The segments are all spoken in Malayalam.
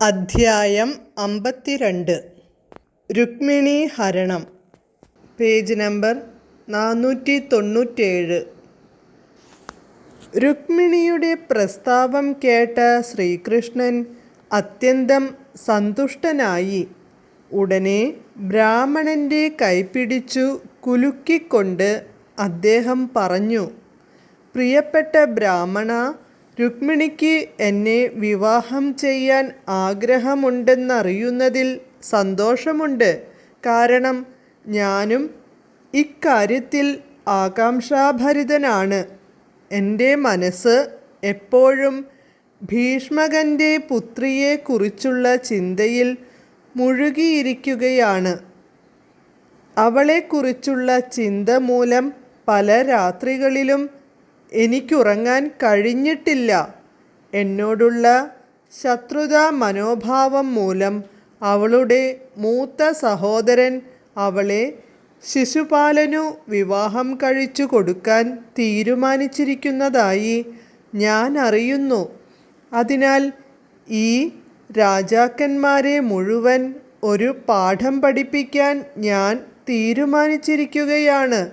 അധ്യായം അമ്പത്തിരണ്ട്. രുക്മിണി ഹരണം. പേജ് നമ്പർ നാനൂറ്റി തൊണ്ണൂറ്റേഴ് രുക്മിണിയുടെ പ്രസ്താവം കേട്ട ശ്രീകൃഷ്ണൻ അത്യന്തം സന്തുഷ്ടനായി. ഉടനെ ബ്രാഹ്മണന്റെ കൈപിടിച്ചു കുലുക്കിക്കൊണ്ട് അദ്ദേഹം പറഞ്ഞു പ്രിയപ്പെട്ട ബ്രാഹ്മണ രുക്മിണിക്ക് എന്നെ വിവാഹം ചെയ്യാൻ ആഗ്രഹമുണ്ടെന്നറിയുന്നതിൽ സന്തോഷമുണ്ട്. കാരണം ഞാനും ഇക്കാര്യത്തിൽ ആകാംക്ഷാഭരിതനാണ്. എന്റെ മനസ്സ് എപ്പോഴും ഭീഷ്മകന്റെ പുത്രിയെക്കുറിച്ചുള്ള ചിന്തയിൽ മുഴുകിയിരിക്കുകയാണ്. അവളെക്കുറിച്ചുള്ള ചിന്ത മൂലം പല രാത്രികളിലും എനിക്കുറങ്ങാൻ കഴിഞ്ഞിട്ടില്ല. എന്നോടുള്ള ശത്രുതാ മനോഭാവം മൂലം അവളുടെ മൂത്ത സഹോദരൻ അവളെ ശിശുപാലനു വിവാഹം കഴിച്ചു കൊടുക്കാൻ തീരുമാനിച്ചിരിക്കുന്നതായി ഞാൻ അറിയുന്നു. അതിനാൽ ഈ രാജാക്കന്മാരെ മുഴുവൻ ഒരു പാഠം പഠിപ്പിക്കാൻ ഞാൻ തീരുമാനിച്ചിരിക്കുകയാണ്.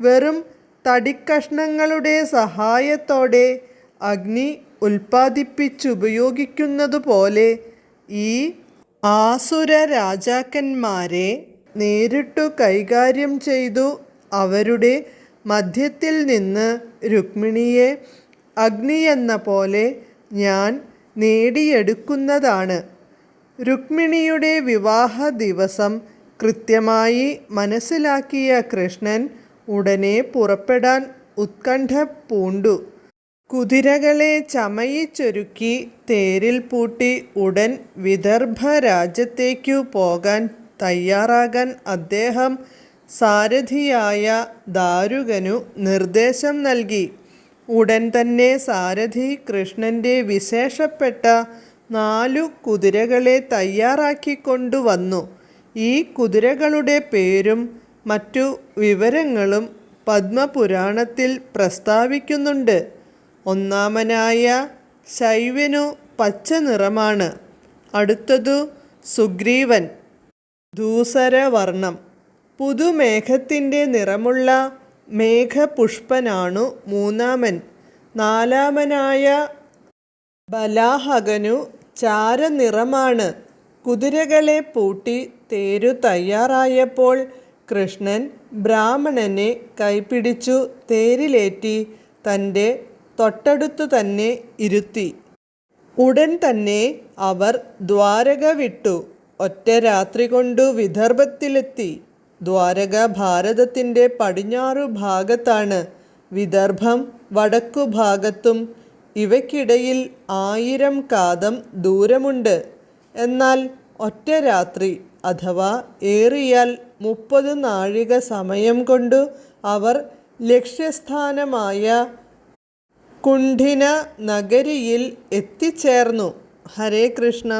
വെറും തടിക്കഷ്ണങ്ങളുടെ സഹായത്തോടെ അഗ്നി ഉൽപ്പാദിപ്പിച്ചുപയോഗിക്കുന്നതുപോലെ ഈ ആസുര രാജാക്കന്മാരെ നേരിട്ടു കൈകാര്യം ചെയ്തു. അവരുടെ മധ്യത്തിൽ നിന്ന് രുക്മിണിയെ അഗ്നി എന്ന പോലെ ഞാൻ നേടിയെടുക്കുന്നതാണ്. രുക്മിണിയുടെ വിവാഹ ദിവസം കൃത്യമായി മനസ്സിലാക്കിയ കൃഷ്ണൻ ഉടനെ പുറപ്പെടാൻ ഉത്കണ്ഠ പൂണ്ടു. കുതിരകളെ ചമയിച്ചൊരുക്കി തേരിൽ പൂട്ടി ഉടൻ വിദർഭ രാജ്യത്തേക്കു പോകാൻ തയ്യാറാകാൻ അദ്ദേഹം സാരഥിയായ ദാരുകനു നിർദ്ദേശം നൽകി. ഉടൻ തന്നെ സാരഥി കൃഷ്ണന്റെ വിശേഷപ്പെട്ട നാലു കുതിരകളെ തയ്യാറാക്കിക്കൊണ്ടുവന്നു ഈ കുതിരകളുടെ പേരും മറ്റു വിവരങ്ങളും പത്മപുരാണത്തിൽ പ്രസ്താവിക്കുന്നുണ്ട്. ഒന്നാമനായ ശൈവനു പച്ച നിറമാണ്. അടുത്തതു സുഗ്രീവൻ. ധൂസരവർണം പുതുമേഘത്തിന്റെ നിറമുള്ള മേഘപുഷ്പനാണു മൂന്നാമൻ. നാലാമനായ ബലാഹകനു ചാരനിറമാണ്. കുതിരകളെ പൂട്ടി തേരു തയ്യാറായപ്പോൾ കൃഷ്ണൻ ബ്രാഹ്മണനെ കൈപിടിച്ചു തേരിലേറ്റി തന്റെ തൊട്ടടുത്തു തന്നെ ഇരുത്തി. ഉടൻ തന്നെ അവർ ദ്വാരക വിട്ടു. ഒറ്റ രാത്രി കൊണ്ടു വിദർഭത്തിലെത്തി. ദ്വാരക ഭാരതത്തിന്റെ പടിഞ്ഞാറു ഭാഗത്താണ്. വിദർഭം വടക്കു ഭാഗത്തും ഇവയ്ക്കിടയിൽ ആയിരം കാതം ദൂരമുണ്ട്. എന്നാൽ ഒറ്റ രാത്രി അഥവാ ഏറിയാൽ മുപ്പത് നാഴിക സമയം കൊണ്ട് അവർ ലക്ഷ്യസ്ഥാനമായ കുണ്ഠിന നഗരിയിൽ എത്തിച്ചേർന്നു. ഹരേ കൃഷ്ണ